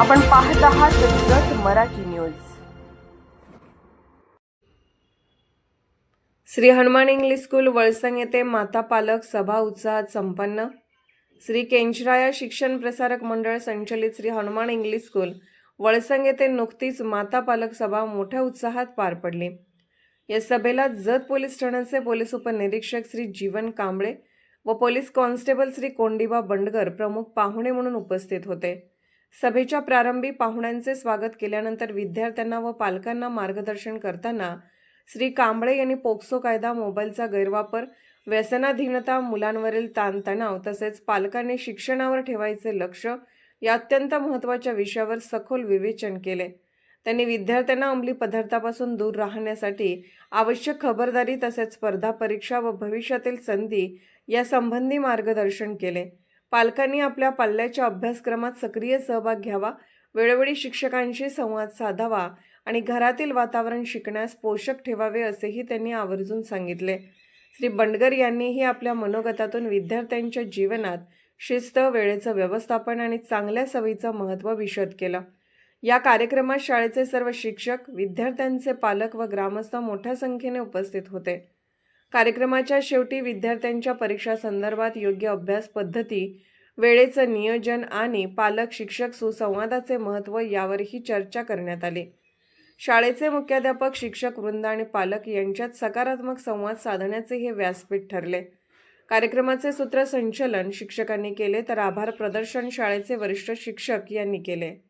आपण पाहत आहात Jat Marathi news. Shri Hanuman English school Valsang येथे माता पालक सभा उत्साहात संपन्न. श्री केंचराया शिक्षण प्रसारक मंडळ संचलित श्री हनुमान इंग्लिश स्कूल वळसंग येथे नुकतीच माता पालक सभा मोठ्या उत्साहात पार पडली. या सभेला जत पोलीस ठाण्याचे पोलीस उपनिरीक्षक श्री जीवन कांबळे व पोलीस कॉन्स्टेबल श्री कोंडिबा बंडगर प्रमुख पाहुणे म्हणून उपस्थित होते. सभेच्या प्रारंभी पाहुण्यांचे स्वागत केल्यानंतर विद्यार्थ्यांना व पालकांना मार्गदर्शन करताना श्री कांबळे यांनी पोक्सो कायदा मोबाईलचा गैरवापर व्यसनाधीनता मुलांवरील ताणतणाव तसेच पालकांनी शिक्षणावर ठेवायचे लक्ष या अत्यंत महत्त्वाच्या विषयावर सखोल विवेचन केले. त्यांनी विद्यार्थ्यांना अंमली पदार्थापासून दूर राहण्यासाठी आवश्यक खबरदारी तसेच स्पर्धा परीक्षा व भविष्यातील संधी यासंबंधी मार्गदर्शन केले. पालकांनी आपल्या पाल्याच्या अभ्यासक्रमात सक्रिय सहभाग घ्यावा वेळोवेळी शिक्षकांशी संवाद साधावा आणि घरातील वातावरण शिकण्यास पोषक ठेवावे असेही त्यांनी आवर्जून सांगितले. श्री बंडगर यांनीही आपल्या मनोगतातून विद्यार्थ्यांच्या जीवनात शिस्त वेळेचं व्यवस्थापन आणि चांगल्या सवयीचं महत्त्व विशद केलं. या कार्यक्रमात शाळेचे सर्व शिक्षक विद्यार्थ्यांचे पालक व ग्रामस्थ मोठ्या संख्येने उपस्थित होते. कार्यक्रमाच्या शेवटी विद्यार्थ्यांच्या परीक्षा संदर्भात योग्य अभ्यास पद्धती वेळेचं नियोजन आणि पालक शिक्षक सुसंवादाचे महत्त्व यावरही चर्चा करण्यात आली. शाळेचे मुख्याध्यापक शिक्षक वृंद आणि पालक यांच्यात सकारात्मक संवाद साधण्याचे हे व्यासपीठ ठरले. कार्यक्रमाचे सूत्रसंचलन शिक्षकांनी केले तर आभार प्रदर्शन शाळेचे वरिष्ठ शिक्षक यांनी केले.